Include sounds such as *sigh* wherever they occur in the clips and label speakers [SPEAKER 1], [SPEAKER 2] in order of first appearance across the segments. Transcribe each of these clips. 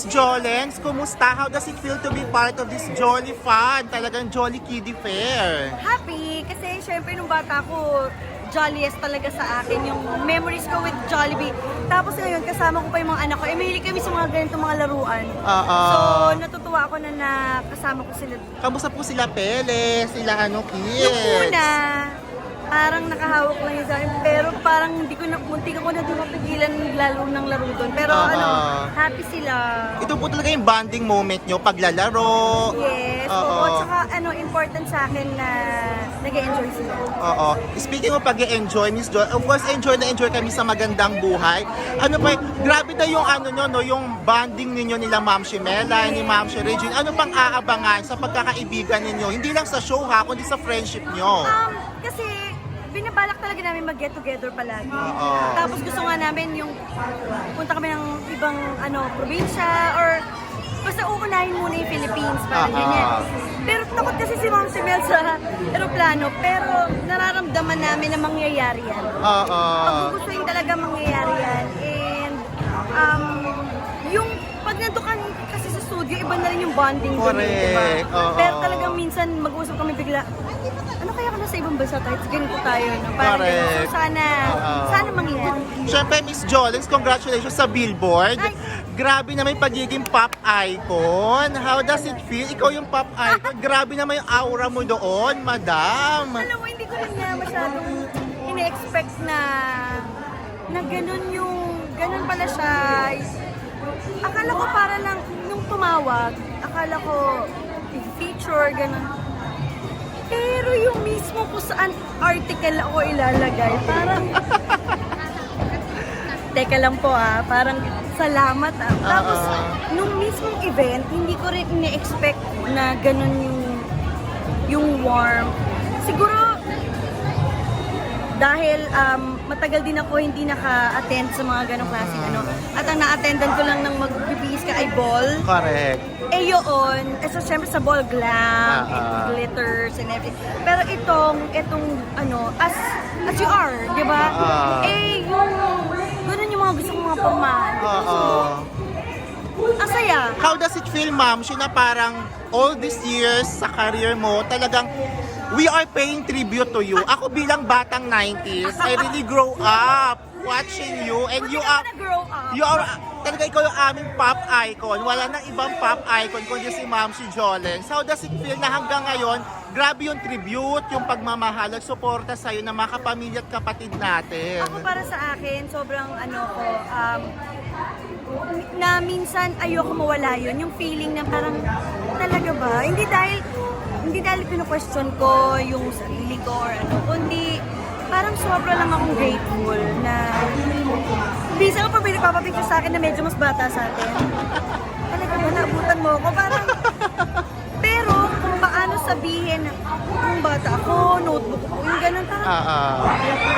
[SPEAKER 1] Miss Jolens, kumusta? How does it feel to be part of this Jolly Fun? Talagang Jolly Kiddie Fair.
[SPEAKER 2] Happy kasi syempre nung bata ko, jolliest talaga sa akin yung memories ko with Jollibee. Tapos ngayon, kasama ko pa yung mga anak ko. Eh, mahilig kami sa mga ganitong mga laruan.
[SPEAKER 1] Oo.
[SPEAKER 2] So, natutuwa ako na nakasama ko sila.
[SPEAKER 1] Kamusta po sila Pele? Sila ano, kids?
[SPEAKER 2] Yung una, parang nakahawak lang yun sa akin. Pero parang hindi ko na, muntik ako na di mapigilan lalo ng laro doon. Pero
[SPEAKER 1] Oo.
[SPEAKER 2] ano, happy sila.
[SPEAKER 1] Ito po talaga yung bonding moment nyo, paglalaro.
[SPEAKER 2] Yes,
[SPEAKER 1] Oo.
[SPEAKER 2] oo. Tsaka ano, important sa akin na nag-enjoy sila.
[SPEAKER 1] Oo. Speaking of pag-enjoy, Miss Joy, of course, enjoy na enjoy kami sa magandang buhay. Ano pa, grabe na yung ano nyo, no, yung bonding ninyo nila Ma'am Shimela, ni Ma'am Shi Regine. Ano pang aabangan sa pagkakaibigan ninyo? Hindi lang sa show ha, kundi sa friendship nyo.
[SPEAKER 2] Um, kasi binabalak talaga namin mag-get together palagi.
[SPEAKER 1] Oo.
[SPEAKER 2] Tapos gusto nga namin yung punta kami ng ibang ano probinsya or basta uunahin muna yung Philippines parang
[SPEAKER 1] Oo.
[SPEAKER 2] ganyan. Pero takot kasi si Ma'am Simel sa aeroplano pero nararamdaman namin na mangyayari yan.
[SPEAKER 1] Oo.
[SPEAKER 2] Pag gustuin talaga mangyayari yan and um, yung pag nandun ka studio, iba na rin yung bonding doon, eh, di ba?
[SPEAKER 1] Correct. Oo.
[SPEAKER 2] Pero talagang minsan mag-usap kami bigla, ano kaya kung nasa ibang bansa tayo, ganito tayo, no? Parang
[SPEAKER 1] Correct.
[SPEAKER 2] ganun. So sana,
[SPEAKER 1] Oo.
[SPEAKER 2] sana mangyayari.
[SPEAKER 1] Siyempre, Miss Jolens, congratulations sa Billboard.
[SPEAKER 2] Ay.
[SPEAKER 1] Grabe naman yung pagiging pop icon. How does it feel? Ikaw yung pop icon. *laughs* Grabe naman yung aura mo doon, madam.
[SPEAKER 2] Alam mo, hindi ko rin nga masyadong ine-expect na na ganun yung, ganun pala siya. Akala ko para lang, nung tumawag, akala ko feature, ganun. Pero yung mismo kung saan article ako ilalagay, parang... *laughs* Teka lang po ah, parang salamat ah. Tapos,
[SPEAKER 1] Oo.
[SPEAKER 2] nung mismong event, hindi ko rin ine-expect na ganun yung yung warm. Siguro, dahil um, matagal din ako hindi naka-attend sa mga ganong klase ano. At ang na-attendan ko lang ng magbibihis ka ay ball.
[SPEAKER 1] Correct.
[SPEAKER 2] Eh yun, eh so syempre sa ball glam,
[SPEAKER 1] Ah, ah.
[SPEAKER 2] glitters and everything. Pero itong, itong ano, as as you are, di ba?
[SPEAKER 1] Ah.
[SPEAKER 2] Eh yung, ganun yung mga gusto kong mga pormahan.
[SPEAKER 1] Oo.
[SPEAKER 2] Ang saya.
[SPEAKER 1] How does it feel, ma'am? Siya na parang all these years sa career mo, talagang we are paying tribute to you. Ako bilang batang 90s, I really grow up watching you and you are. You are, talaga ikaw yung aming pop icon. Wala na ibang pop icon kundi si Ma'am si Jolens. How does it feel na hanggang ngayon, grabe yung tribute, yung pagmamahal at suporta sa'yo ng mga kapamilya at kapatid natin.
[SPEAKER 2] Ako para sa akin, sobrang ano ko, um, na minsan ayoko mawala yun. Yung feeling na parang, talaga ba? Hindi dahil, hindi dahil pino-question ko yung sarili ko or ano, kundi parang sobra lang akong grateful na Bisa ka pa pinapapapicture sa akin na medyo mas bata sa atin. Talaga ba, naabutan mo ako? Parang, pero kung paano sabihin na, kung bata ako, notebook ko, yung ganun, parang,
[SPEAKER 1] Ah, ah.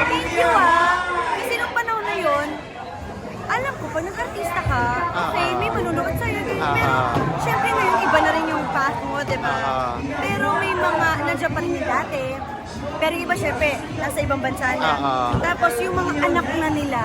[SPEAKER 2] Thank you ah. Kasi nung panahon na yun, alam ko, pag nag-artista ka, okay,
[SPEAKER 1] Ah, ah.
[SPEAKER 2] may manunood sa'yo. ganyan.
[SPEAKER 1] Ah,
[SPEAKER 2] Pero,
[SPEAKER 1] ah.
[SPEAKER 2] syempre ngayon, iba na rin yung path mo, di ba?
[SPEAKER 1] Ah, ah.
[SPEAKER 2] Pero may mga, nandiyan pa rin yung dati. Pero yung iba, syempre, nasa ibang bansa na.
[SPEAKER 1] Ah, ah.
[SPEAKER 2] Tapos yung mga anak na nila,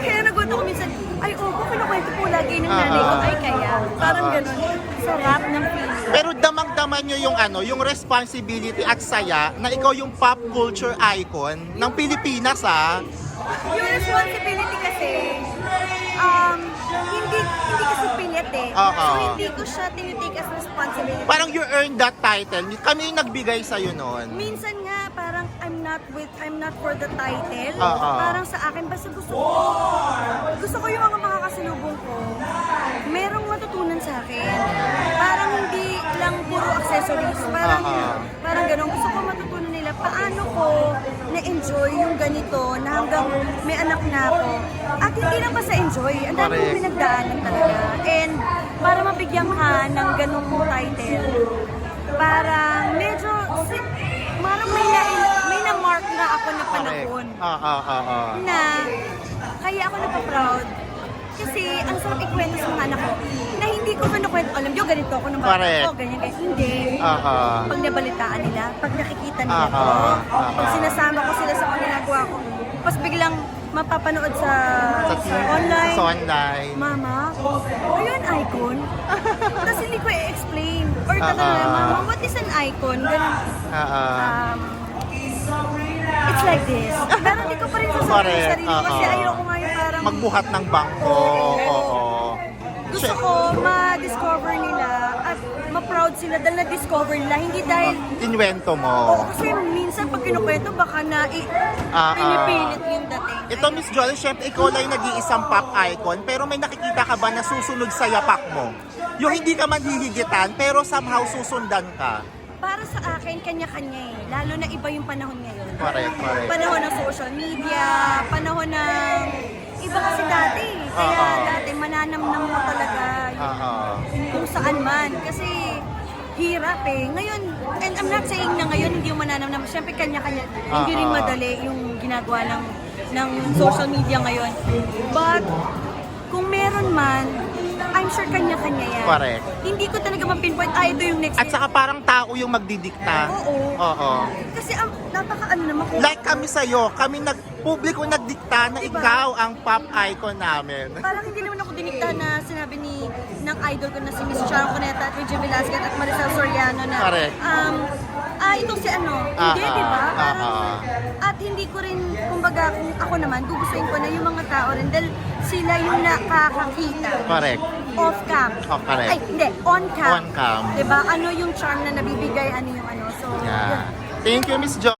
[SPEAKER 2] kaya nagulat ako minsan, ay, oo, oh, kinukwento po lagi ng nanay ko, ay kaya. Parang ganun. Sarap ng feeling.
[SPEAKER 1] Pero damang-daman nyo yung ano, yung responsibility at saya na ikaw yung pop culture icon ng Pilipinas ah.
[SPEAKER 2] Yung responsibility kasi, um, hindi hindi kasi pilit eh.
[SPEAKER 1] Oo.
[SPEAKER 2] So hindi ko siya tinitake as responsibility.
[SPEAKER 1] Parang you earned that title. Kami yung nagbigay sa'yo noon.
[SPEAKER 2] Minsan nga parang I'm not with I'm not for the title.
[SPEAKER 1] Oo.
[SPEAKER 2] Parang sa akin basta gusto ko gusto ko yung mga makakasalubong ko. Merong matutunan sa akin. Parang hindi lang puro accessories. Parang
[SPEAKER 1] Oo.
[SPEAKER 2] parang ganun. Gusto ko matutunan nila paano ko na-enjoy yung ganito na hanggang may anak na ako. At hindi lang basta enjoy. Ang dami
[SPEAKER 1] Correct.
[SPEAKER 2] kong pinagdaanan talaga. And para mabigyan ka ng ganung title, parang medyo, si- parang may na, may na mark na ako na
[SPEAKER 1] Correct.
[SPEAKER 2] panahon
[SPEAKER 1] Ah, ah, ah, ah.
[SPEAKER 2] na kaya ako napaproud. Kasi ang sarap ikwento sa mga anak ko na hindi ko manukwento, alam nyo, ganito ako nung bata
[SPEAKER 1] Correct.
[SPEAKER 2] ko, ganyan, guys. Hindi.
[SPEAKER 1] Aha.
[SPEAKER 2] Pag nabalitaan nila, pag nakikita nila
[SPEAKER 1] Aha.
[SPEAKER 2] ko, pag
[SPEAKER 1] Aha.
[SPEAKER 2] sinasama ko sila sa mga ginagawa ko, tapos biglang mapapanood sa,
[SPEAKER 1] sa,
[SPEAKER 2] sa online.
[SPEAKER 1] Sa online.
[SPEAKER 2] Mama, oh, ayun, icon. *laughs*
[SPEAKER 1] Tapos
[SPEAKER 2] hindi ko i-explain.
[SPEAKER 1] Or tatanungin, Ah, ah.
[SPEAKER 2] mama, what is an icon? Ganun.
[SPEAKER 1] Ah, ah.
[SPEAKER 2] Um, it's like this. *laughs* Pero hindi ko pa rin sasabihin sa sarili ko kasi
[SPEAKER 1] Oo.
[SPEAKER 2] ayoko nga yung parang...
[SPEAKER 1] Magbuhat ng bangko. Oo.
[SPEAKER 2] Gusto ko ma-discover nila at ma-proud sila dahil na-discover nila. Hindi dahil...
[SPEAKER 1] Inwento
[SPEAKER 2] Oo,
[SPEAKER 1] mo.
[SPEAKER 2] kasi minsan pag kinukwento baka na i-
[SPEAKER 1] Ah, ah.
[SPEAKER 2] pinipilit yung dating.
[SPEAKER 1] Ito, Miss Jolie, syempre ikaw lang yung nag-iisang pop icon, pero may nakikita ka ba na susunod sa yapak mo? Yung hindi ka man hihigitan, pero somehow susundan ka.
[SPEAKER 2] Para sa akin, kanya-kanya eh. Lalo na iba yung panahon ngayon.
[SPEAKER 1] Correct, correct.
[SPEAKER 2] Panahon ng social media, panahon ng... Iba kasi dati. eh. Kaya
[SPEAKER 1] Oo.
[SPEAKER 2] dati mananamnam mo talaga
[SPEAKER 1] Oo.
[SPEAKER 2] kung saan man. Kasi hirap eh. Ngayon, and I'm not saying na ngayon hindi yung mananamnam. Siyempre kanya-kanya. Hindi rin
[SPEAKER 1] Oo.
[SPEAKER 2] madali yung ginagawa ng ng social media ngayon. But kung meron man, I'm sure kanya-kanya yan.
[SPEAKER 1] Correct.
[SPEAKER 2] Hindi ko talaga ma-pinpoint, ah, ito yung next.
[SPEAKER 1] At saka parang tao yung magdidikta.
[SPEAKER 2] Oo.
[SPEAKER 1] Oo.
[SPEAKER 2] Kasi um, napaka ano naman kung
[SPEAKER 1] Like kami sa'yo, kami nag publiko nagdikta na
[SPEAKER 2] Diba?
[SPEAKER 1] ikaw ang pop icon namin.
[SPEAKER 2] parang hindi naman ako dinikta na sinabi ni ng idol ko na si Miss Sharon Cuneta at Regine Velasquez at Maricel Soriano na
[SPEAKER 1] Correct.
[SPEAKER 2] um ah ito si ano
[SPEAKER 1] Ah,
[SPEAKER 2] hindi
[SPEAKER 1] ah,
[SPEAKER 2] di ba
[SPEAKER 1] ah,
[SPEAKER 2] Parang-
[SPEAKER 1] ah.
[SPEAKER 2] at hindi ko rin kumbaga kung ako naman gugustuhin ko na yung mga tao rin dahil sila yung nakakakita
[SPEAKER 1] Correct.
[SPEAKER 2] Off cam
[SPEAKER 1] Oh, correct.
[SPEAKER 2] ay hindi on cam
[SPEAKER 1] On cam.
[SPEAKER 2] di ba ano yung charm na nabibigay ano yung ano so
[SPEAKER 1] Yeah.
[SPEAKER 2] yun.
[SPEAKER 1] Thank you, Miss Jo.